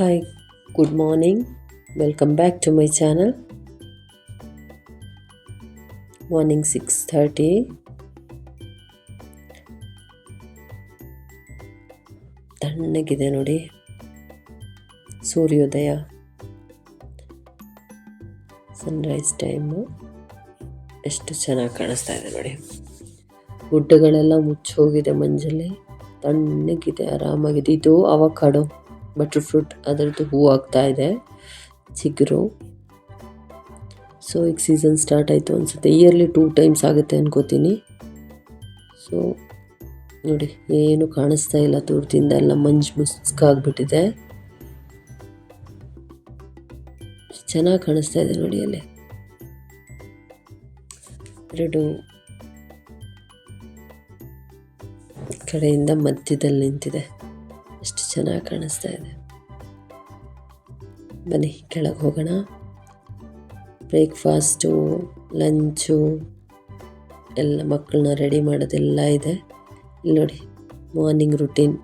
Hi, good morning. Welcome back to my channel. Morning 6:30. ತಣ್ಣಗಿದೆ ನೋಡಿ. ಸೂರ್ಯೋದಯ. Sunrise time ಎಷ್ಟು ಚೆನ್ನಾಗಿ ಕಾಣಿಸ್ತಾ ಇದೆ ನೋಡಿ. ಗುಡ್ಡಗಳೆಲ್ಲ ಮುಚ್ಚೋಗಿದೆ ಮಂಜಲ್ಲಿ. ತಣ್ಣಗಿದೆ ಆರಾಮಾಗಿದೆ. ಇದು ಅವಕಾಡೋ. ಬಟರ್ ಫ್ರೂಟ್ ಅದರದ್ದು ಹೂ ಆಗ್ತಾ ಇದೆ. ಚಿಗುರು. ಸೊ ಈಗ ಸೀಸನ್ ಸ್ಟಾರ್ಟ್ ಆಯಿತು ಅನಿಸುತ್ತೆ. ಇಯರ್ಲಿ ಟೂ ಟೈಮ್ಸ್ ಆಗುತ್ತೆ ಅನ್ಕೋತೀನಿ. ಸೊ ನೋಡಿ, ಏನು ಕಾಣಿಸ್ತಾ ಇಲ್ಲ ದೂರದಿಂದ ಎಲ್ಲ ಮಂಜು ಮುಸ್ಕಾಗ್ಬಿಟ್ಟಿದೆ ಚೆನ್ನಾಗಿ ಕಾಣಿಸ್ತಾ ಇದೆ ನೋಡಿ ಅಲ್ಲಿ. ಎರಡು ಕಡೆಯಿಂದ ಮಧ್ಯದಲ್ಲಿ ನಿಂತಿದೆ. ಎಷ್ಟು ಚೆನ್ನಾಗಿ ಕಾಣಿಸ್ತಾ ಇದೆ. ಬನ್ನಿ, ಕೆಳಗೆ ಹೋಗೋಣ. ಬ್ರೇಕ್ಫಾಸ್ಟು, ಲಂಚು, ಎಲ್ಲ ಮಕ್ಕಳನ್ನ ರೆಡಿ ಮಾಡೋದೆಲ್ಲ ಇದೆ. ಇಲ್ಲಿ ನೋಡಿ, ಮಾರ್ನಿಂಗ್ ರುಟೀನ್.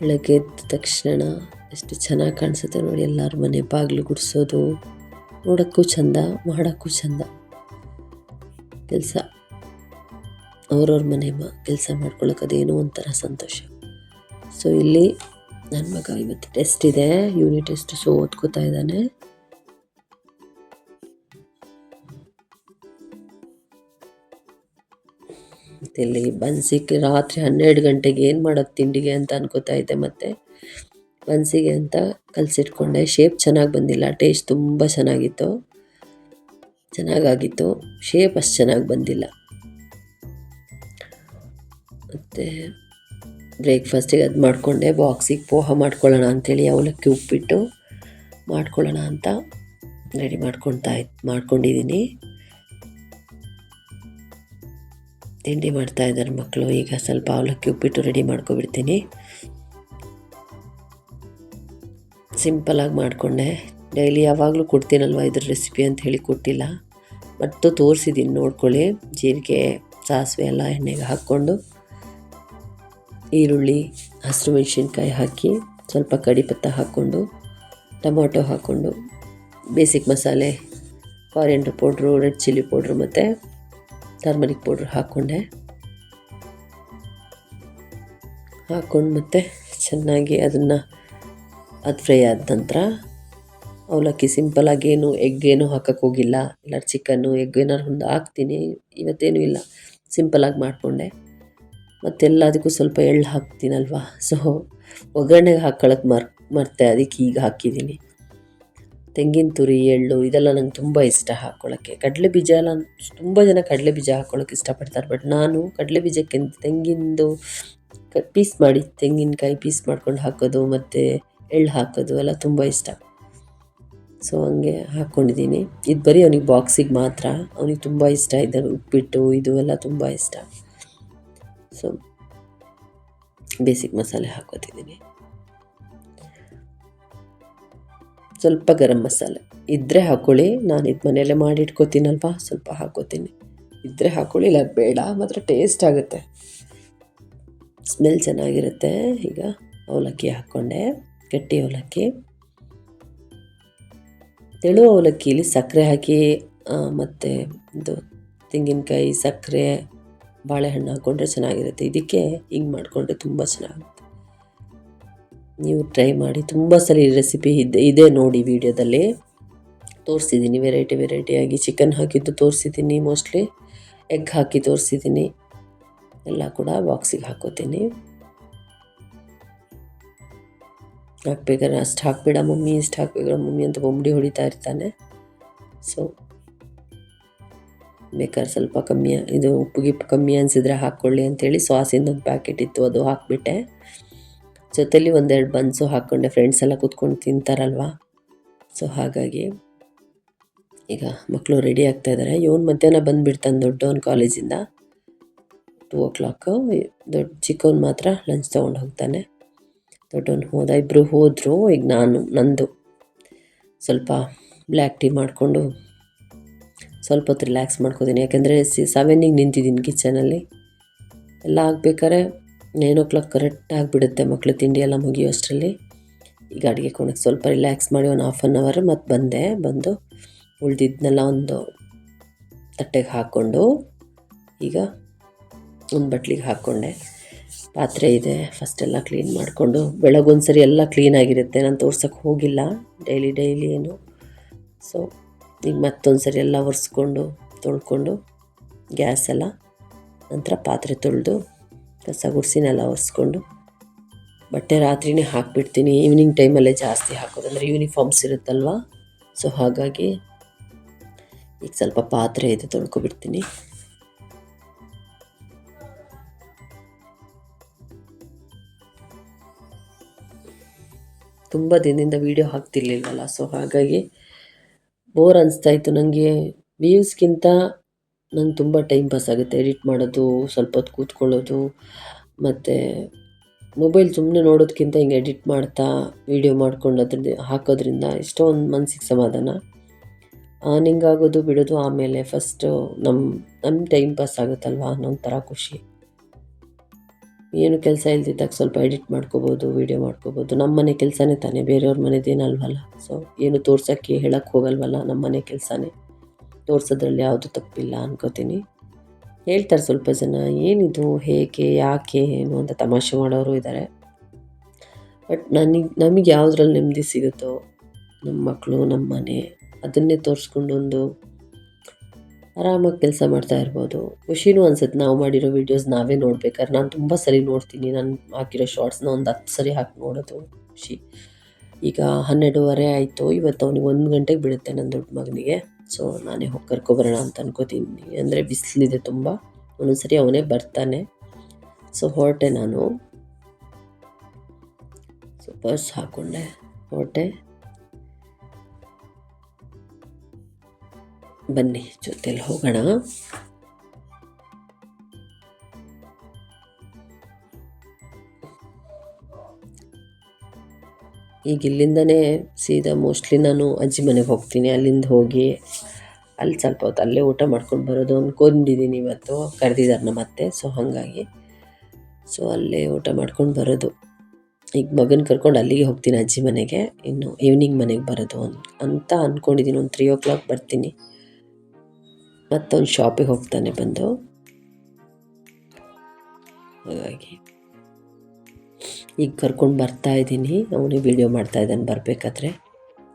ಬೆಳಗ್ಗೆ ಎದ್ದ ತಕ್ಷಣ ಎಷ್ಟು ಚೆನ್ನಾಗಿ ಕಾಣಿಸುತ್ತೆ ನೋಡಿ, ಎಲ್ಲರ ಮನೆ ಬಾಗಿಲು ಗುಡಿಸೋದು. ನೋಡೋಕ್ಕೂ ಚೆಂದ, ಮಾಡೋಕ್ಕೂ ಚೆಂದ. ಕೆಲಸ ಅವ್ರವ್ರ ಮನೆ ಮ, ಕೆಲಸ ಮಾಡ್ಕೊಳ್ಳೋಕೆ ಅದೇನೋ ಒಂಥರ ಸಂತೋಷ. ಸೊ ಇಲ್ಲಿ ನನ್ನ ಮಗ ಇವತ್ತು ಟೆಸ್ಟ್ ಇದೆ ಯೂನಿಟ್ ಟೆಸ್ಟ್ ಸೊ ಓದ್ಕೋತಾ ಇದ್ದಾನೆ. ಇಲ್ಲಿ ಬನ್ಸಿಗೆ ರಾತ್ರಿ ಹನ್ನೆರಡು ಗಂಟೆಗೆ ಏನು ಮಾಡೋದು ತಿಂಡಿಗೆ ಅಂತ ಅನ್ಕೋತಾ ಇದ್ದೆ ಮತ್ತೆ. ಬನ್ಸಿಗೆ ಅಂತ ಕಲಸಿಟ್ಕೊಂಡೆ ಶೇಪ್ ಚೆನ್ನಾಗಿ ಬಂದಿಲ್ಲ ಟೇಸ್ಟ್ ತುಂಬ ಚೆನ್ನಾಗಿತ್ತು. ಚೆನ್ನಾಗಾಗಿತ್ತು ಶೇಪ್ ಅಷ್ಟು ಚೆನ್ನಾಗಿ ಬಂದಿಲ್ಲ. ಮತ್ತು ಬ್ರೇಕ್ಫಾಸ್ಟಿಗೆ ಅದು ಮಾಡಿಕೊಂಡೆ ಬಾಕ್ಸಿಗೆ ಪೋಹ ಮಾಡ್ಕೊಳ್ಳೋಣ ಅಂಥೇಳಿ ಅವಲಕ್ಕಿ ಉಪ್ಪಿಟ್ಟು ಮಾಡ್ಕೊಳ್ಳೋಣ ಅಂತ ರೆಡಿ ಮಾಡ್ಕೊಳ್ತಾ ಇತ್ತು ಮಾಡ್ಕೊಂಡಿದ್ದೀನಿ ತಿಂಡಿ ಮಾಡ್ತಾ ಇದ್ದಾರೆ ಮಕ್ಕಳು ಈಗ ಸ್ವಲ್ಪ ಅವಲಕ್ಕಿ ಉಪ್ಪಿಟ್ಟು ರೆಡಿ ಮಾಡ್ಕೊಬಿಡ್ತೀನಿ. ಸಿಂಪಲಾಗಿ ಮಾಡಿಕೊಂಡೆ. ಡೈಲಿ ಯಾವಾಗಲೂ ಕೊಡ್ತೀನಲ್ವ ಇದ್ರ ರೆಸಿಪಿ ಅಂತ ಹೇಳಿ ಕೊಟ್ಟಿಲ್ಲ. ಮತ್ತು ತೋರಿಸಿದ್ದೀನಿ ನೋಡ್ಕೊಳ್ಳಿ. ಜೀರಿಗೆ, ಸಾಸಿವೆ ಎಲ್ಲ ಎಣ್ಣೆಗೆ ಹಾಕ್ಕೊಂಡು. ಈರುಳ್ಳಿ, ಹಸಿರು ಮೆಣಸಿನ್ಕಾಯಿ ಹಾಕಿ ಸ್ವಲ್ಪ ಕಡಿಪತ್ತ ಹಾಕ್ಕೊಂಡು, ಟೊಮೊಟೊ ಹಾಕ್ಕೊಂಡು, ಬೇಸಿಕ್ ಮಸಾಲೆ coriander powder red chilli powder ಮತ್ತು ಟರ್ಮರಿಕ್ ಪೌಡ್ರ್ ಹಾಕ್ಕೊಂಡೆ. ಹಾಕ್ಕೊಂಡು ಮತ್ತೆ ಚೆನ್ನಾಗಿ ಅದನ್ನು ಅದು ಫ್ರೈ ಆದ ನಂತರ ಅವಲಕ್ಕಿ ಸಿಂಪಲಾಗಿ ಏನು ಎಗ್ ಏನೂ ಹೋಗಿಲ್ಲ. ಇಲ್ಲ ಚಿಕನ್ನು ಎಗ್ ಏನಾದ್ರು ಒಂದು ಹಾಕ್ತೀನಿ, ಇವತ್ತೇನೂ ಇಲ್ಲ. ಸಿಂಪಲಾಗಿ ಮಾಡಿಕೊಂಡೆ. ಮತ್ತೆಲ್ಲದಕ್ಕೂ ಸ್ವಲ್ಪ ಎಳ್ಳು ಹಾಕ್ತೀನಲ್ವ? ಸೊ ಒಗ್ಗರಣೆಗೆ ಹಾಕ್ಕೊಳಕ್ಕೆ ಮರ್, ಮರ್ತೆ, ಅದಕ್ಕೆ ಈಗ ಹಾಕಿದ್ದೀನಿ. ತೆಂಗಿನ ತುರಿ, ಎಳ್ಳು, ಇದೆಲ್ಲ ನಂಗೆ ತುಂಬ ಇಷ್ಟ ಹಾಕ್ಕೊಳ್ಳೋಕ್ಕೆ ಕಡಲೆ ಬೀಜ ಎಲ್ಲ ತುಂಬ ಜನ ಕಡಲೆ ಬೀಜ ಹಾಕ್ಕೊಳ್ಳೋಕೆ ಇಷ್ಟಪಡ್ತಾರೆ. ಬಟ್ ನಾನು ಕಡಲೆ ಬೀಜಕ್ಕಿಂತ ತೆಂಗಿನದು ಕ, ಪೀಸ್ ಮಾಡಿ, ತೆಂಗಿನಕಾಯಿ ಪೀಸ್ ಮಾಡ್ಕೊಂಡು ಹಾಕೋದು, ಮತ್ತು ಎಳ್ಳು ಹಾಕೋದು ಎಲ್ಲ ತುಂಬ ಇಷ್ಟ. ಸೊ ಹಂಗೆ ಹಾಕ್ಕೊಂಡಿದ್ದೀನಿ ಇದು ಬರೀ ಅವನಿಗೆ ಬಾಕ್ಸಿಗೆ ಮಾತ್ರ. ಅವನಿಗೆ ತುಂಬ ಇಷ್ಟ. ಇದೆ ಉಪ್ಪಿಟ್ಟು, ಇದು ಎಲ್ಲ ತುಂಬ ಇಷ್ಟ. ಸೊ ಬೇಸಿಕ್ ಮಸಾಲೆ ಹಾಕೋತಿದ್ದೀನಿ ಸ್ವಲ್ಪ ಗರಂ ಮಸಾಲೆ. ಇದ್ದರೆ ಹಾಕ್ಕೊಳ್ಳಿ ನಾನು ಇದು ಮನೆಯಲ್ಲೇ ಮಾಡಿ ಇಟ್ಕೋತೀನಲ್ವ ಸ್ವಲ್ಪ ಹಾಕೋತೀನಿ ಇದ್ದರೆ ಹಾಕೊಳ್ಳಿ, ಇಲ್ಲ ಬೇಡ, ಮಾತ್ರ ಟೇಸ್ಟ್ ಆಗುತ್ತೆ. ಸ್ಮೆಲ್ ಚೆನ್ನಾಗಿರುತ್ತೆ. ಈಗ ಅವಲಕ್ಕಿ ಹಾಕ್ಕೊಂಡೆ, ಗಟ್ಟಿ ಅವಲಕ್ಕಿ. ತೆಳು ಅವಲಕ್ಕಿಲಿ ಸಕ್ಕರೆ ಹಾಕಿ ಮತ್ತು ಇದು ತೆಂಗಿನಕಾಯಿ ಸಕ್ಕರೆ ಬಾಳೆಹಣ್ಣು ಹಾಕ್ಕೊಂಡ್ರೆ ಚೆನ್ನಾಗಿರುತ್ತೆ. ಇದಕ್ಕೆ ಹಿಂಗೆ ಮಾಡಿಕೊಂಡ್ರೆ ತುಂಬ ಚೆನ್ನಾಗುತ್ತೆ ನೀವು ಟ್ರೈ ಮಾಡಿ ತುಂಬ ಸಲ ಈ ರೆಸಿಪಿ ಇದೆ ಇದೆ ನೋಡಿ ವಿಡಿಯೋದಲ್ಲಿ ತೋರಿಸಿದ್ದೀನಿ ವೆರೈಟಿ ವೆರೈಟಿಯಾಗಿ ಚಿಕನ್ ಹಾಕಿದ್ದು ತೋರಿಸಿದ್ದೀನಿ ಮೋಸ್ಟ್ಲಿ ಎಗ್ ಹಾಕಿ ತೋರಿಸಿದ್ದೀನಿ ಎಲ್ಲ ಕೂಡ ಬಾಕ್ಸಿಗೆ ಹಾಕೋತೀನಿ. ಹಾಕ್ಬೇಕಾದ್ರೆ ಅಷ್ಟು ಹಾಕ್ಬೇಡ ಮಮ್ಮಿ, ಇಷ್ಟು ಹಾಕ್ಬೇಡ ಮಮ್ಮಿ ಅಂತ ಬೊಂಬಡಿ ಹೊಡಿತಾ ಇರ್ತಾನೆ. ಸೊ ಬೇಕಾದ್ರೆ ಸ್ವಲ್ಪ ಕಮ್ಮಿ, ಇದು ಉಪ್ಪು ಗಿಪ್ಪು ಕಮ್ಮಿ ಅನಿಸಿದ್ರೆ ಹಾಕ್ಕೊಳ್ಳಿ ಅಂಥೇಳಿ ಸಾಸಿಂದ ಒಂದು ಪ್ಯಾಕೆಟ್ ಇತ್ತು, ಅದು ಹಾಕಿಬಿಟ್ಟೆ. ಜೊತೆಲಿ ಒಂದೆರಡು ಬನ್ಸು ಹಾಕ್ಕೊಂಡೆ ಫ್ರೆಂಡ್ಸ್ ಎಲ್ಲ ಕೂತ್ಕೊಂಡು ತಿಂತಾರಲ್ವ? ಸೊ ಹಾಗಾಗಿ ಈಗ ಮಕ್ಕಳು ರೆಡಿ ಆಗ್ತಾಯಿದ್ದಾರೆ ಇವನು ಮಧ್ಯಾಹ್ನ ಬಂದುಬಿಡ್ತಾನೆ ದೊಡ್ಡವನ ಕಾಲೇಜಿಂದ ಟೂ ಓ ಕ್ಲಾಕು ದೊಡ್ಡ ಚಿಕ್ಕವನು ಮಾತ್ರ ಲಂಚ್ ತೊಗೊಂಡು ಹೋಗ್ತಾನೆ. ದೊಡ್ಡವನು ಹೋದ ಇಬ್ಬರು ಹೋದರು, ಈಗ ನಾನು, ನಂದು. ಸ್ವಲ್ಪ ಬ್ಲ್ಯಾಕ್ ಟೀ ಮಾಡಿಕೊಂಡು ಸ್ವಲ್ಪ ಹೊತ್ತು ರಿಲ್ಯಾಕ್ಸ್ ಮಾಡ್ಕೋತೀನಿ. ಯಾಕೆಂದರೆ ಸಿ ಸೆವೆನ್ನಿಗೆ ನಿಂತಿದ್ದೀನಿ ಕಿಚನಲ್ಲಿ ಎಲ್ಲ ಆಗಬೇಕಾದ್ರೆ ನೈನ್ ಓ ಕ್ಲಾಕ್ ಕರೆಕ್ಟ್ ಆಗಿಬಿಡುತ್ತೆ ಮಕ್ಕಳು ತಿಂಡಿ ಎಲ್ಲ ಮುಗಿಯೋ ಅಷ್ಟರಲ್ಲಿ. ಈಗ ಅಡುಗೆ ಕೋಣಕ್ಕೆ ಸ್ವಲ್ಪ ರಿಲ್ಯಾಕ್ಸ್ ಮಾಡಿ ಒಂದು ಹಾಫ್ ಆನ್ ಅವರ್ ಮತ್ತು ಬಂದೆ. ಬಂದು ಉಳಿದಿದ್ದನ್ನೆಲ್ಲ ಒಂದು ತಟ್ಟೆಗೆ ಹಾಕ್ಕೊಂಡು ಈಗ ಒಂದು ಬಟ್ಲಿಗೆ ಹಾಕ್ಕೊಂಡೆ ಪಾತ್ರೆ ಇದೆ. ಫಸ್ಟೆಲ್ಲ ಕ್ಲೀನ್ ಮಾಡಿಕೊಂಡು ಬೆಳಗೊಂದು ಸರಿ ಎಲ್ಲ ಕ್ಲೀನಾಗಿರುತ್ತೆ ನಾನು ತೋರ್ಸೋಕ್ಕೆ ಹೋಗಿಲ್ಲ. ಡೈಲಿ ಡೈಲಿ ಏನು. ಸೊ ಈಗ ಮತ್ತೊಂದು ಸರಿ ಎಲ್ಲ ಒರೆಸ್ಕೊಂಡು, ತೊಳ್ಕೊಂಡು, ಗ್ಯಾಸ್ ಎಲ್ಲ, ನಂತರ ಪಾತ್ರೆ ತೊಳೆದು, ಕಸ ಗುಡಿಸಿನೆಲ್ಲ ಒರೆಸ್ಕೊಂಡು, ಬಟ್ಟೆ ರಾತ್ರಿನೇ ಹಾಕಿಬಿಡ್ತೀನಿ. ಈವ್ನಿಂಗ್ ಟೈಮಲ್ಲೇ ಜಾಸ್ತಿ ಹಾಕೋದು. ಅಂದರೆ ಯೂನಿಫಾರ್ಮ್ಸ್ ಇರುತ್ತಲ್ವ? ಸೊ ಹಾಗಾಗಿ ಈಗ ಸ್ವಲ್ಪ ಪಾತ್ರೆ ಇದೆ ತೊಳ್ಕೊಬಿಡ್ತೀನಿ. ತುಂಬ ದಿನದಿಂದ ವೀಡಿಯೋ ಹಾಕ್ತಿರ್ಲಿಲ್ವಲ್ಲ ಸೊ ಹಾಗಾಗಿ ಬೋರ್ ಅನಿಸ್ತಾಯಿತ್ತು ನನಗೆ ವ್ಯೂಸ್ಗಿಂತ ನಂಗೆ ತುಂಬ ಟೈಮ್ ಪಾಸ್ ಆಗುತ್ತೆ ಎಡಿಟ್ ಮಾಡೋದು, ಸ್ವಲ್ಪ ಹೊತ್ತು ಕೂತ್ಕೊಳ್ಳೋದು. ಮತ್ತು ಮೊಬೈಲ್ ಸುಮ್ಮನೆ ನೋಡೋದಕ್ಕಿಂತ ಹಿಂಗೆ ಎಡಿಟ್ ಮಾಡ್ತಾ ವೀಡಿಯೋ ಮಾಡ್ಕೊಂಡು ಅದ್ರದ್ದು ಹಾಕೋದ್ರಿಂದ ಎಷ್ಟೋ ಒಂದು ಮನ್ಸಿಗೆ ಸಮಾಧಾನ. ಆನಿಂಗ್ ಆಗೋದು, ಬಿಡೋದು, ಆಮೇಲೆ ಫಸ್ಟು ನಮ್ಮ ನಮ್ಮ ಟೈಮ್ ಪಾಸ್ ಆಗುತ್ತಲ್ವ ಅನ್ನೋ ಒಂಥರ ಖುಷಿ. ಏನು ಕೆಲಸ ಇಲ್ದಿದ್ದಾಗ ಸ್ವಲ್ಪ ಎಡಿಟ್ ಮಾಡ್ಕೋಬೋದು ವೀಡಿಯೋ ಮಾಡ್ಕೋಬೋದು. ನಮ್ಮ ಮನೆ ಕೆಲಸನೇ ತಾನೇ, ಬೇರೆಯವ್ರ ಮನೆದೇನಲ್ವಲ್ಲ ಸೊ ಏನು ತೋರ್ಸೋಕ್ಕೆ ಹೇಳಕ್ಕೆ ಹೋಗಲ್ವಲ್ಲ ನಮ್ಮ ಮನೆ ಕೆಲಸನೇ. ತೋರ್ಸೋದ್ರಲ್ಲಿ ಯಾವುದು ತಪ್ಪಿಲ್ಲ ಅನ್ಕೋತೀನಿ. ಹೇಳ್ತಾರೆ ಸ್ವಲ್ಪ ಜನ, ಏನಿದು, ಹೇಗೆ, ಯಾಕೆ, ಏನು ಅಂತ ತಮಾಷೆ ಮಾಡೋರು ಇದ್ದಾರೆ ಬಟ್ ನನಗೆ, ನಮಗೆ ಯಾವುದ್ರಲ್ಲಿ ನೆಮ್ಮದಿ ಸಿಗುತ್ತೋ ನಮ್ಮ ಮಕ್ಕಳು ನಮ್ಮ ಮನೆ, ಅದನ್ನೇ ತೋರಿಸ್ಕೊಂಡು ಒಂದು ಆರಾಮಾಗಿ ಕೆಲಸ ಮಾಡ್ತಾ ಇರ್ಬೋದು. ಖುಷಿನೂ ಅನ್ಸುತ್ತೆ ನಾವು ಮಾಡಿರೋ ವೀಡಿಯೋಸ್ ನಾವೇ ನೋಡ್ಬೇಕಾದ್ರೆ. ನಾನು ತುಂಬ ಸರಿ ನೋಡ್ತೀನಿ. ನಾನು ಹಾಕಿರೋ ಶಾರ್ಟ್ಸ್ನ ಒಂದು ಹತ್ತು ಸರಿ ಹಾಕಿ ನೋಡೋದು. ಖುಷಿ. ಈಗ ಹನ್ನೆರಡೂವರೆ ಆಯಿತು. ಇವತ್ತು ಅವನಿಗೆ ಒಂದು ಗಂಟೆಗೆ ಬಿಡುತ್ತೆ ನನ್ನ ದೊಡ್ಡ ಮಗನಿಗೆ. ಸೊ ನಾನೇ ಹೋಗಿ ಕರ್ಕೊಬರೋಣ ಅಂತ ಅನ್ಕೋತೀನಿ. ಅಂದರೆ ಬಿಸಿಲಿದೆ ತುಂಬ. ಒಂದೊಂದ್ಸರಿ ಅವನೇ ಬರ್ತಾನೆ. ಸೊ ಹೊರಟೆ ನಾನು. ಸೊ ಪರ್ಸ್ ಹಾಕ್ಕೊಂಡೆ ಹೊರಟೆ. ಬನ್ನಿ, ಜೊತೆಲಿ ಹೋಗೋಣ. ಈಗ ಇಲ್ಲಿಂದನೇ ಸೀದಾ ಮೋಸ್ಟ್ಲಿ ನಾನು ಅಜ್ಜಿ ಮನೆಗೆ ಹೋಗ್ತೀನಿ. ಅಲ್ಲಿಂದ ಹೋಗಿ ಅಲ್ಲಿ ಸ್ವಲ್ಪ ಹೊತ್ತು ಅಲ್ಲೇ ಊಟ ಮಾಡ್ಕೊಂಡು ಬರೋದು ಅಂದ್ಕೊಂಡಿದ್ದೀನಿ ಇವತ್ತು. ಕರೆದಿದ್ದಾರೆ ನಮ್ಮ ಅತ್ತೆ ಸೊ ಹಾಗಾಗಿ. ಸೊ ಅಲ್ಲೇ ಊಟ ಮಾಡ್ಕೊಂಡು ಬರೋದು. ಈಗ ಮಗನ ಕರ್ಕೊಂಡು ಅಲ್ಲಿಗೆ ಹೋಗ್ತೀನಿ ಅಜ್ಜಿ ಮನೆಗೆ. ಇನ್ನು ಈವ್ನಿಂಗ್ ಮನೆಗೆ ಬರೋದು ಅಂತ ಅಂದ್ಕೊಂಡಿದ್ದೀನಿ ಒಂದು ತ್ರೀ ಓ ಕ್ಲಾಕ್ ಬರ್ತೀನಿ. ಮತ್ತೊಂದು ಶಾಪಿಗೆ ಹೋಗ್ತಾನೆ ಬಂದು. ಹಾಗಾಗಿ ಈಗ ಕರ್ಕೊಂಡು ಬರ್ತಾ ಇದ್ದೀನಿ. ಅವನೇ ವೀಡಿಯೋ ಮಾಡ್ತಾ ಇದ್ದಾನೆ ಬರಬೇಕಾದ್ರೆ.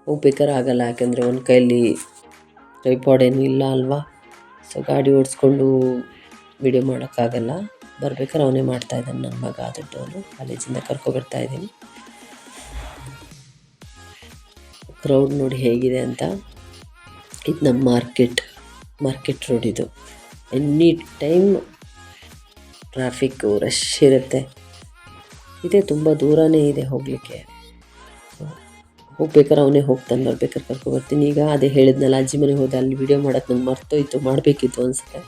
ಹೋಗ್ಬೇಕಾದ್ರೆ ಆಗಲ್ಲ, ಯಾಕೆಂದರೆ ಒಂದು ಕೈಯಲ್ಲಿ ಟ್ರೈಪಾಡ್ ಏನೂ ಇಲ್ಲ ಅಲ್ವಾ? ಸೊ ಗಾಡಿ ಓಡಿಸ್ಕೊಂಡು ವೀಡಿಯೋ ಮಾಡೋಕ್ಕಾಗಲ್ಲ. ಬರ್ಬೇಕಾದ್ರೆ ಅವನೇ ಮಾಡ್ತಾ ಇದ್ದಾನೆ ನನ್ನ ಮಗ, ದೊಡ್ಡವನು. ಕಾಲೇಜಿಂದ ಕರ್ಕೊಬರ್ತಾ ಇದ್ದೀನಿ. ಕ್ರೌಡ್ ನೋಡಿ ಹೇಗಿದೆ ಅಂತ. ಇದು ನಮ್ಮ ಮಾರ್ಕೆಟ್ ಮಾರ್ಕೆಟ್ ರೋಡ್ ಇದು. ಎನಿ ಟೈಮ್ ಟ್ರಾಫಿಕ್ಕು ರಶ್ ಇರುತ್ತೆ. ಇದೆ, ತುಂಬ ದೂರನೇ ಇದೆ ಹೋಗಲಿಕ್ಕೆ. ಹೋಗ್ಬೇಕಾದ್ರೆ ಅವನೇ ಹೋಗ್ತಾನೆ, ಬರ್ಬೇಕಾದ್ರೆ ಕರ್ಕೊಬರ್ತೀನಿ ಈಗ ಅದೇ ಹೇಳಿದ್ನಲ್ಲ, ಅಜ್ಜಿ ಮನೆಗೆ ಹೋದೆ, ಅಲ್ಲಿ ವೀಡಿಯೋ ಮಾಡೋಕ್ಕೆ ನಂಗೆ ಮರ್ತೋಯ್ತು, ಮಾಡಬೇಕಿತ್ತು ಅನಿಸುತ್ತೆ.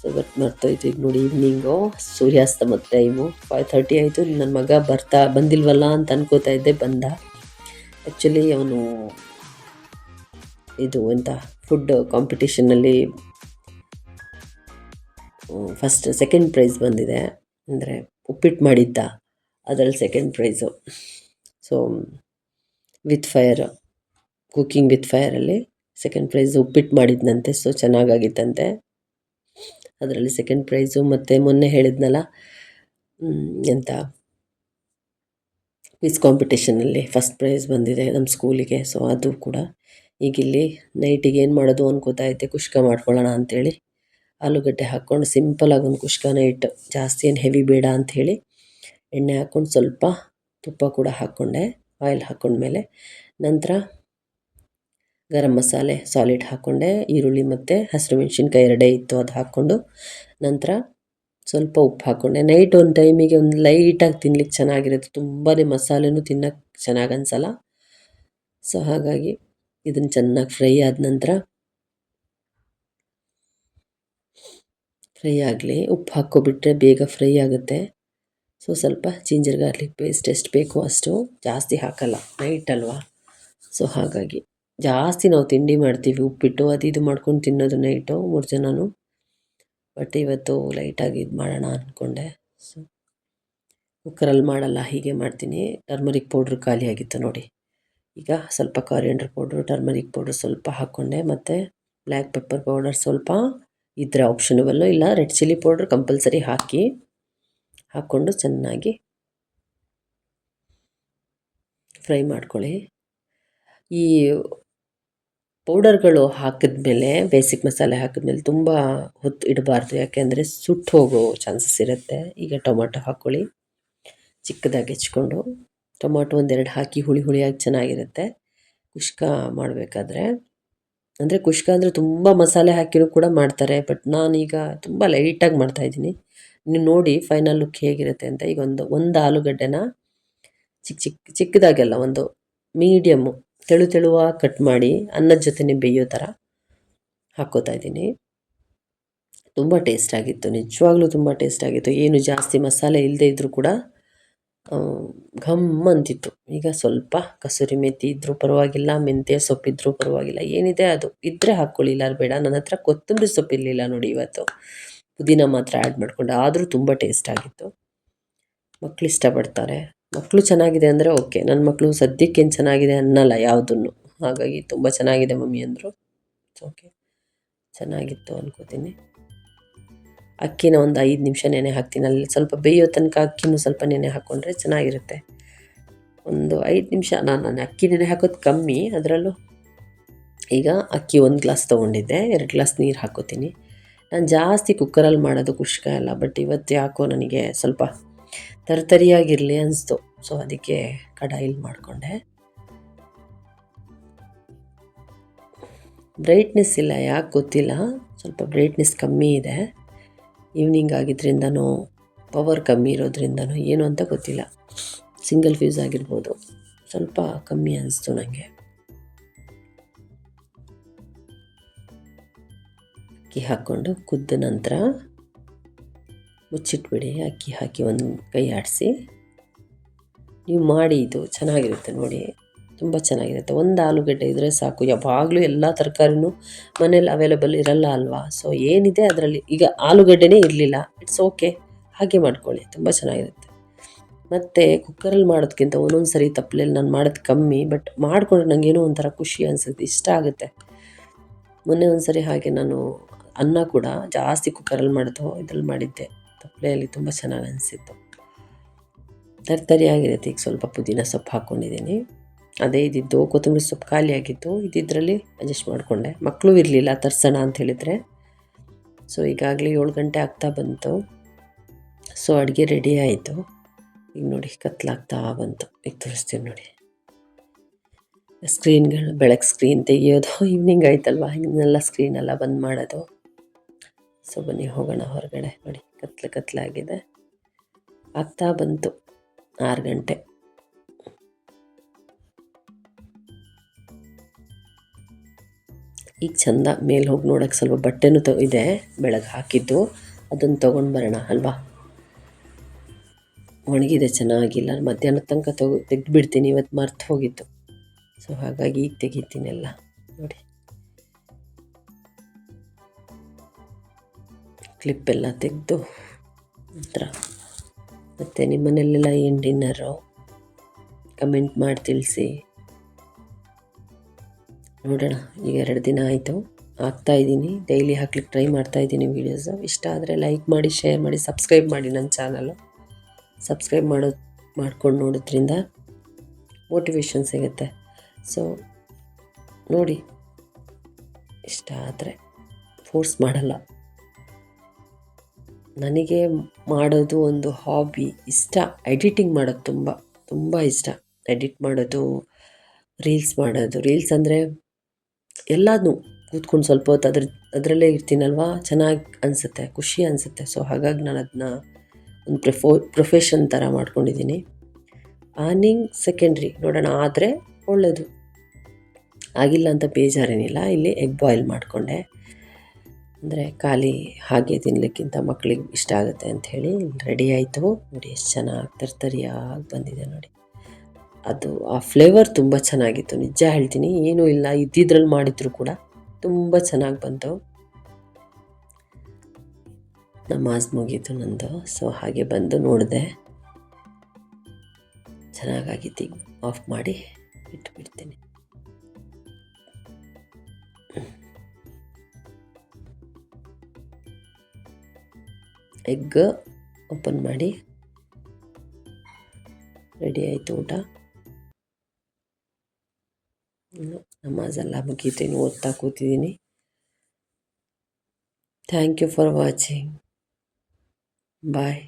ಸೊ ಬಟ್ ಮರ್ತೋಯ್ತು. ಈಗ ನೋಡಿ ಈವ್ನಿಂಗು ಮತ್ತು ಟೈಮು ಫೈವ್ ಥರ್ಟಿ ಆಯಿತು ನನ್ನ ಮಗ ಬರ್ತಾ ಬಂದಿಲ್ವಲ್ಲ ಅಂತ ಅನ್ಕೋತಾ ಇದ್ದೆ, ಬಂದ. ಆ್ಯಕ್ಚುಲಿ ಅವನು ಇದು ಎಂಥ ಫುಡ್ ಕಾಂಪಿಟೇಷನ್ನಲ್ಲಿ ಫಸ್ಟ್ ಸೆಕೆಂಡ್ ಪ್ರೈಸ್ ಬಂದಿದೆ. ಅಂದರೆ ಉಪ್ಪಿಟ್ಟು ಮಾಡಿದ್ದ, ಅದರಲ್ಲಿ second prize so with fire cooking with ಫೈರಲ್ಲಿ second prize ಉಪ್ಪಿಟ್ಟು ಮಾಡಿದ್ನಂತೆ. ಸೊ ಚೆನ್ನಾಗಾಗಿತ್ತಂತೆ. ಅದರಲ್ಲಿ ಸೆಕೆಂಡ್ ಪ್ರೈಸು ಮತ್ತು ಮೊನ್ನೆ ಹೇಳಿದ್ನಲ್ಲ ಎಂಥ ಕ್ವಿಸ್ ಕಾಂಪಿಟೇಷನಲ್ಲಿ ಫಸ್ಟ್ ಪ್ರೈಸ್ ಬಂದಿದೆ ನಮ್ಮ ಸ್ಕೂಲಿಗೆ ಸೊ ಅದು ಕೂಡ ಈಗ ಇಲ್ಲಿ ನೈಟಿಗೆ ಏನು ಮಾಡೋದು ಅನ್ಕೋತಾ ಇದ್ದೆ ಕುಷ್ಕ ಮಾಡ್ಕೊಳ್ಳೋಣ ಅಂಥೇಳಿ ಆಲೂಗಡ್ಡೆ ಹಾಕ್ಕೊಂಡು ಸಿಂಪಲಾಗಿ ಒಂದು ಕುಷ್ಕನ ಇಟ್ಟು ಜಾಸ್ತಿ ಏನು ಹೆವಿ ಬೇಡ ಅಂಥೇಳಿ ಎಣ್ಣೆ ಹಾಕ್ಕೊಂಡು ಸ್ವಲ್ಪ ತುಪ್ಪ ಕೂಡ ಹಾಕ್ಕೊಂಡೆ ಆಯಿಲ್ ಹಾಕ್ಕೊಂಡ್ಮೇಲೆ. ನಂತರ ಗರಂ ಮಸಾಲೆ ಸಾಲಿಡ್ ಹಾಕ್ಕೊಂಡೆ, ಈರುಳ್ಳಿ ಮತ್ತು ಹಸಿರು ಮೆಣಸಿನ್ಕಾಯಿ ಎರಡೇ ಇತ್ತು ಅದು ಹಾಕ್ಕೊಂಡು. ನಂತರ ಸ್ವಲ್ಪ ಉಪ್ಪು ಹಾಕ್ಕೊಂಡೆ. ನೈಟ್ ಒಂದು ಟೈಮಿಗೆ ಒಂದು ಲೈಟಾಗಿ ತಿನ್ಲಿಕ್ಕೆ ಚೆನ್ನಾಗಿರುತ್ತೆ ತುಂಬಾ ಮಸಾಲೆನೂ ತಿನ್ನೋಕ್ಕೆ ಚೆನ್ನಾಗಿ ಅನಿಸಲ್ಲ. ಸೊ ಹಾಗಾಗಿ ಇದನ್ನು ಚೆನ್ನಾಗಿ ಫ್ರೈ ಆದ ನಂತರ ಫ್ರೈ ಆಗಲಿ, ಉಪ್ಪು ಹಾಕ್ಕೊಬಿಟ್ರೆ ಬೇಗ ಫ್ರೈ ಆಗುತ್ತೆ. ಸೊ ಸ್ವಲ್ಪ ಜಿಂಜರ್ ಗಾರ್ಲಿಕ್ ಪೇಸ್ಟ್ ಎಷ್ಟು ಬೇಕು ಅಷ್ಟು ಜಾಸ್ತಿ ಹಾಕಲ್ಲ ನೈಟ್ ಅಲ್ವಾ? ಸೊ ಹಾಗಾಗಿ ಜಾಸ್ತಿ ನಾವು ತಿಂಡಿ ಮಾಡ್ತೀವಿ, ಉಪ್ಪಿಟ್ಟು ಅದು ಇದು ಮಾಡ್ಕೊಂಡು ತಿನ್ನೋದು ನೈಟು ಮೂರು ಜನನು. ಬಟ್ ಇವತ್ತು ಲೈಟಾಗಿ ಇದು ಮಾಡೋಣ ಅಂದ್ಕೊಂಡೆ ಸೊ ಕುಕ್ಕರಲ್ಲಿ ಮಾಡಲ್ಲ, ಹೀಗೆ ಮಾಡ್ತೀನಿ. ಟರ್ಮರಿಕ್ ಪೌಡ್ರ್ ಖಾಲಿ ಆಗಿತ್ತು ನೋಡಿ. ಈಗ ಸ್ವಲ್ಪ ಕಾರಿಯಂಡರ್ ಪೌಡ್ರು ಟರ್ಮರಿಕ್ ಪೌಡ್ರ್ ಸ್ವಲ್ಪ ಹಾಕ್ಕೊಂಡೆ ಮತ್ತು ಬ್ಲ್ಯಾಕ್ ಪೆಪ್ಪರ್ ಪೌಡರ್ ಸ್ವಲ್ಪ ಇದ್ರೆ ಆಪ್ಷನಬಲ್ಲು ಇಲ್ಲ. ರೆಡ್ ಚಿಲ್ಲಿ ಪೌಡ್ರ್ ಕಂಪಲ್ಸರಿ ಹಾಕಿ ಹಾಕ್ಕೊಂಡು ಚೆನ್ನಾಗಿ ಫ್ರೈ ಮಾಡ್ಕೊಳ್ಳಿ. ಈ ಪೌಡರ್ಗಳು ಹಾಕಿದ್ಮೇಲೆ ಬೇಸಿಕ್ ಮಸಾಲೆ ಹಾಕಿದ್ಮೇಲೆ ತುಂಬ ಹೊತ್ತು ಇಡಬಾರ್ದು. ಯಾಕೆಂದರೆ ಸುಟ್ಟು ಹೋಗೋ ಚಾನ್ಸಸ್ ಇರುತ್ತೆ. ಈಗ ಟೊಮೆಟೊ ಹಾಕ್ಕೊಳ್ಳಿ ಚಿಕ್ಕದಾಗಿ ಹೆಚ್ಕೊಂಡು ಟೊಮಾಟೊ ಒಂದೆರಡು ಹಾಕಿ ಹುಳಿ ಹುಳಿಯಾಗಿ ಚೆನ್ನಾಗಿರುತ್ತೆ. ಕುಷ್ಕ ಮಾಡಬೇಕಾದ್ರೆ. ಅಂದರೆ ಕುಷ್ಕ ಅಂದರೆ ತುಂಬ ಮಸಾಲೆ ಹಾಕಿರೂ ಕೂಡ ಮಾಡ್ತಾರೆ. ಬಟ್ ನಾನೀಗ ತುಂಬ ಲೈಟಾಗಿ ಮಾಡ್ತಾಯಿದ್ದೀನಿ ನೀವು ನೋಡಿ ಫೈನಲ್ ಲುಕ್ ಹೇಗಿರುತ್ತೆ ಅಂತ. ಈಗ ಒಂದು ಒಂದು ಆಲೂಗಡ್ಡೆನ ಚಿಕ್ಕ ಚಿಕ್ಕ ಚಿಕ್ಕದಾಗೆಲ್ಲ ಒಂದು ಮೀಡಿಯಮ್ಮು ತೆಳು ತೆಳುವಾಗಿ ಕಟ್ ಮಾಡಿ ಅನ್ನದ ಜೊತೆನೇ ಬೇಯೋ ಥರ ಹಾಕ್ಕೋತಾ ಇದ್ದೀನಿ. ತುಂಬ ಟೇಸ್ಟಾಗಿತ್ತು ನಿಜವಾಗ್ಲೂ ತುಂಬ ಟೇಸ್ಟಾಗಿತ್ತು ಏನು ಜಾಸ್ತಿ ಮಸಾಲೆ ಇಲ್ಲದೆ ಇದ್ದರೂ ಕೂಡ ಘಮ್ ಅಂತಿತ್ತು. ಈಗ ಸ್ವಲ್ಪ ಕಸೂರಿ ಮೇಥಿ ಇದ್ದರೂ ಪರವಾಗಿಲ್ಲ, ಮೆಂತ್ಯ ಸೊಪ್ಪಿದ್ರೂ ಪರವಾಗಿಲ್ಲ, ಏನಿದೆ ಅದು. ಇದ್ದರೆ ಹಾಕ್ಕೊಳ್ಳಿ ಇಲ್ಲ ಬೇಡ. ನನ್ನ ಹತ್ರ ಕೊತ್ತಂಬರಿ ಸೊಪ್ಪಿರಲಿಲ್ಲ ನೋಡಿ ಇವತ್ತು. ಪುದೀನ ಮಾತ್ರ ಆ್ಯಡ್ ಮಾಡಿಕೊಂಡೆ. ಆದರೂ ತುಂಬ ಟೇಸ್ಟಾಗಿತ್ತು ಮಕ್ಕಳು ಇಷ್ಟಪಡ್ತಾರೆ. ಮಕ್ಕಳು ಚೆನ್ನಾಗಿದೆ ಅಂದರೆ ಓಕೆ ನನ್ನ ಮಕ್ಕಳು ಸದ್ಯಕ್ಕೇನು ಚೆನ್ನಾಗಿದೆ ಅನ್ನಲ್ಲ ಯಾವುದನ್ನು. ಹಾಗಾಗಿ ತುಂಬ ಚೆನ್ನಾಗಿದೆ ಮಮ್ಮಿ ಅಂದರು. ಓಕೆ ಚೆನ್ನಾಗಿತ್ತು ಅನ್ಕೋತೀನಿ. ಅಕ್ಕಿನ ಒಂದು ಐದು ನಿಮಿಷ ನೆನೆ ಹಾಕ್ತೀನಿ. ಅಲ್ಲಿ ಸ್ವಲ್ಪ ಬೇಯೋ ತನಕ ಅಕ್ಕಿನೂ ಸ್ವಲ್ಪ ನೆನೆ ಹಾಕ್ಕೊಂಡ್ರೆ ಚೆನ್ನಾಗಿರುತ್ತೆ. ಒಂದು ಐದು ನಿಮಿಷ ನಾನು ಅಕ್ಕಿ ನೆನೆ ಹಾಕೋದು ಕಮ್ಮಿ, ಅದರಲ್ಲೂ ಈಗ ಅಕ್ಕಿ ಒಂದು ಗ್ಲಾಸ್ ತೊಗೊಂಡಿದ್ದೆ, ಎರಡು ಗ್ಲಾಸ್ ನೀರು ಹಾಕೋತೀನಿ. ನಾನು ಜಾಸ್ತಿ ಕುಕ್ಕರಲ್ಲಿ ಮಾಡೋದು ಕುಷ್ಕ ಅಲ್ಲ ಬಟ್ ಇವತ್ತು ಯಾಕೋ ನನಗೆ ಸ್ವಲ್ಪ ತರತರಿಯಾಗಿರಲಿ ಅನಿಸ್ತು. ಸೊ ಅದಕ್ಕೆ ಕಡಾಯಿಲಿ ಮಾಡಿಕೊಂಡೆ. ಬ್ರೈಟ್ನೆಸ್ ಇಲ್ಲ, ಯಾಕೆ ಗೊತ್ತಿಲ್ಲ. ಸ್ವಲ್ಪ ಬ್ರೈಟ್ನೆಸ್ ಕಮ್ಮಿ ಇದೆ. ಈವ್ನಿಂಗ್ ಆಗಿದ್ರಿಂದನೋ ಪವರ್ ಕಮ್ಮಿ ಇರೋದ್ರಿಂದನೋ ಏನು ಅಂತ ಗೊತ್ತಿಲ್ಲ. ಸಿಂಗಲ್ ಫ್ಯೂಸ್ ಆಗಿರ್ಬೋದು. ಸ್ವಲ್ಪ ಕಮ್ಮಿ ಅನಿಸ್ತು ನನಗೆ ಅಕ್ಕಿ ಹಾಕ್ಕೊಂಡು ಕುದ್ದ ನಂತರ ಮುಚ್ಚಿಟ್ಬಿಡಿ, ಅಕ್ಕಿ ಹಾಕಿ ಒಂದು ಕೈ ಆಡಿಸಿ. ನೀವು ಮಾಡಿ ಇದು, ಚೆನ್ನಾಗಿರುತ್ತೆ ನೋಡಿ. ತುಂಬ ಚೆನ್ನಾಗಿರುತ್ತೆ. ಒಂದು ಆಲೂಗಡ್ಡೆ ಇದ್ದರೆ ಸಾಕು. ಯಾವಾಗಲೂ ಎಲ್ಲ ತರಕಾರಿನೂ ಮನೇಲಿ ಅವೈಲೇಬಲ್ ಇರಲ್ಲ ಅಲ್ವಾ? ಸೊ ಏನಿದೆ ಅದರಲ್ಲಿ? ಈಗ ಆಲೂಗಡ್ಡೆನೇ ಇರಲಿಲ್ಲ. ಇಟ್ಸ್ ಓಕೆ ಹಾಗೆ ಮಾಡ್ಕೊಳ್ಳಿ. ತುಂಬ ಚೆನ್ನಾಗಿರುತ್ತೆ. ಮತ್ತು ಕುಕ್ಕರಲ್ಲಿ ಮಾಡೋದಕ್ಕಿಂತ ಒಂದೊಂದು ಸರಿ ತಪ್ಪಲೆಯಲ್ಲಿ ನಾನು ಮಾಡೋದು ಕಮ್ಮಿ ಬಟ್ ಮಾಡಿಕೊಂಡ್ರೆ ನನಗೇನೋ ಒಂಥರ ಖುಷಿ ಅನಿಸುತ್ತೆ. ಇಷ್ಟ ಆಗುತ್ತೆ. ಮೊನ್ನೆ ಒಂದು ಸರಿ ಹಾಗೆ ನಾನು ಅನ್ನ ಕೂಡ ಜಾಸ್ತಿ ಕುಕ್ಕರಲ್ಲಿ ಮಾಡಿದ್ದು ಇದ್ರಲ್ಲಿ ಮಾಡಿದ್ದೆ. ತಪ್ಪಲೆಯಲ್ಲಿ ತುಂಬ ಚೆನ್ನಾಗಿ ಅನಿಸಿತ್ತು. ತರ್ತರಿಯಾಗಿರುತ್ತೆ. ಈಗ ಸ್ವಲ್ಪ ಪುದೀನ ಸೊಪ್ಪು ಹಾಕ್ಕೊಂಡಿದ್ದೀನಿ ಅದೇ ಇದ್ದಿದ್ದು, ಕೊತ್ತಂಬರಿ ಸೊಪ್ಪು ಖಾಲಿ ಆಗಿತ್ತು ಇದ್ದಿದ್ರಲ್ಲಿ ಅಡ್ಜಸ್ಟ್ ಮಾಡಿಕೊಂಡೆ. ಮಕ್ಕಳು ಇರಲಿಲ್ಲ, ತರ್ಸೋಣ ಅಂತ ಹೇಳಿದರೆ. ಸೊ ಈಗಾಗಲೇ ಏಳು ಗಂಟೆ ಆಗ್ತಾ ಬಂತು. ಸೊ ಅಡುಗೆ ರೆಡಿ ಆಯಿತು. ಈಗ ನೋಡಿ, ಕತ್ಲಾಗ್ತಾ ಬಂತು. ಈಗ ತೋರಿಸ್ತೀನಿ ನೋಡಿ. ಸ್ಕ್ರೀನ್ಗಳು ಬೆಳಗ್ಗೆ ಸ್ಕ್ರೀನ್ ತೆಗಿಯೋದು. ಈವ್ನಿಂಗ್ ಆಯ್ತಲ್ವ? ಇನ್ನೆಲ್ಲ ಸ್ಕ್ರೀನೆಲ್ಲ ಬಂದ್ ಮಾಡೋದು. ಸೊ ಬನ್ನಿ, ಹೋಗೋಣ ಹೊರಗಡೆ. ನೋಡಿ, ಕತ್ಲೆ ಕತ್ಲಾಗಿದೆ. ಆಗ್ತಾ ಬಂತು. ಆರು ಗಂಟೆ. ಈಗ ಚಂದ ಮೇಲೆ ಹೋಗಿ ನೋಡೋಕ್ಕೆ ಸ್ವಲ್ಪ ಬಟ್ಟೆನೂ ತ ಇದೆ ಬೆಳಗ್ಗೆ ಹಾಕಿದ್ದು. ಅದನ್ನು ತೊಗೊಂಡು ಬರೋಣ ಅಲ್ವಾ? ಒಣಗಿದೆ, ಚೆನ್ನಾಗಿಲ್ಲ. ಮಧ್ಯಾಹ್ನದ ತನಕ ತಗೋ ತೆಗ್ದು ಬಿಡ್ತೀನಿ ಇವತ್ತು ಮರ್ತು ಹೋಗಿತ್ತು. ಸೊ ಹಾಗಾಗಿ ಈಗ ತೆಗಿತೀನಿ ಎಲ್ಲ. ನೋಡಿ. ಕ್ಲಿಪ್ಪೆಲ್ಲ ತೆಗೆದು ನಂತರ. ಮತ್ತು ನಿಮ್ಮನೆಯಲ್ಲೆಲ್ಲ ಏನು ಡಿನ್ನರು ಕಮೆಂಟ್ ಮಾಡಿ ತಿಳಿಸಿ. ನೋಡೋಣ, ಈಗ ಎರಡು ದಿನ ಆಯಿತು. ಇದ್ದೀನಿ. ಡೈಲಿ ಹಾಕ್ಲಿಕ್ಕೆ ಟ್ರೈ ಮಾಡ್ತಾ ಇದ್ದೀನಿ ವೀಡಿಯೋಸು ಇಷ್ಟ ಆದರೆ ಲೈಕ್ ಮಾಡಿ ಶೇರ್ ಮಾಡಿ ಸಬ್ಸ್ಕ್ರೈಬ್ ಮಾಡಿ ನನ್ನ ಚಾನಲು ಸಬ್ಸ್ಕ್ರೈಬ್ ಮಾಡೋ, ಮಾಡ್ಕೊಂಡು ನೋಡೋದ್ರಿಂದ ಮೋಟಿವೇಶನ್ ಸಿಗುತ್ತೆ. ಸೊ ನೋಡಿ. ಇಷ್ಟ ಆದರೆ ಫೋರ್ಸ್ ಮಾಡಲ್ಲ. ನನಗೆ ಮಾಡೋದು ಒಂದು ಹಾಬಿ ಇಷ್ಟ. ಎಡಿಟಿಂಗ್ ಮಾಡೋದು ತುಂಬ ತುಂಬ ಇಷ್ಟ. ಎಡಿಟ್ ಮಾಡೋದು ರೀಲ್ಸ್ ಮಾಡೋದು. ರೀಲ್ಸ್ ಅಂದರೆ ಎಲ್ಲದನ್ನೂ ಕೂತ್ಕೊಂಡು ಸ್ವಲ್ಪ ಹೊತ್ತು ಅದ್ರ, ಅದರಲ್ಲೇ ಇರ್ತೀನಲ್ವ? ಚೆನ್ನಾಗಿ ಅನಿಸುತ್ತೆ, ಖುಷಿ ಅನಿಸುತ್ತೆ. ಸೊ ಹಾಗಾಗಿ ನಾನು ಅದನ್ನ ಒಂದು ಪ್ರೊಫೋ, ಪ್ರೊಫೆಷನ್ ಥರ ಮಾಡ್ಕೊಂಡಿದ್ದೀನಿ ಆರ್ನಿಂಗ್ ಸೆಕೆಂಡ್ರಿ, ನೋಡೋಣ. ಆದರೆ ಒಳ್ಳೆಯದು ಆಗಿಲ್ಲ ಅಂತ ಬೇಜಾರೇನಿಲ್ಲ. ಇಲ್ಲಿ ಎಗ್ ಬಾಯ್ಲ್ ಮಾಡಿಕೊಂಡೆ. ಅಂದರೆ ಖಾಲಿ ಹಾಗೆ ತಿನ್ನಲಿಕ್ಕಿಂತ ಮಕ್ಕಳಿಗೆ ಇಷ್ಟ ಆಗುತ್ತೆ ಅಂಥೇಳಿ ರೆಡಿ ಆಯಿತು. ನೋಡಿ, ಎಷ್ಟು ಚೆನ್ನಾಗಿ ತರ್ತರಿಯಾಗಿ ಬಂದಿದೆ ನೋಡಿ. ಅದು ಆ ಫ್ಲೇವರ್ ತುಂಬ ಚೆನ್ನಾಗಿತ್ತು. ನಿಜ ಹೇಳ್ತೀನಿ, ಏನೂ ಇಲ್ಲ, ಇದ್ದಿದ್ರಲ್ಲಿ ಮಾಡಿದ್ರು ಕೂಡ ತುಂಬ ಚೆನ್ನಾಗಿ ಬಂತು. ನಮಾಜ್ ಮುಗೀತು ನಂದು ಸೊ ಹಾಗೆ ಬಂದು ನೋಡಿದೆ. ಚೆನ್ನಾಗಾಗಿತ್ತು ಆಫ್ ಮಾಡಿ ಇಟ್ಬಿಡ್ತೀನಿ. ಎಗ್ ಓಪನ್ ಮಾಡಿ. ರೆಡಿ ಆಯಿತು ಊಟ. ಇನ್ನು ನಮಾಜೆಲ್ಲ ಮುಗೀತು ಇನ್ನು ಓದ್ತಾ ಕೂತಿದ್ದೀನಿ thank you for watching bye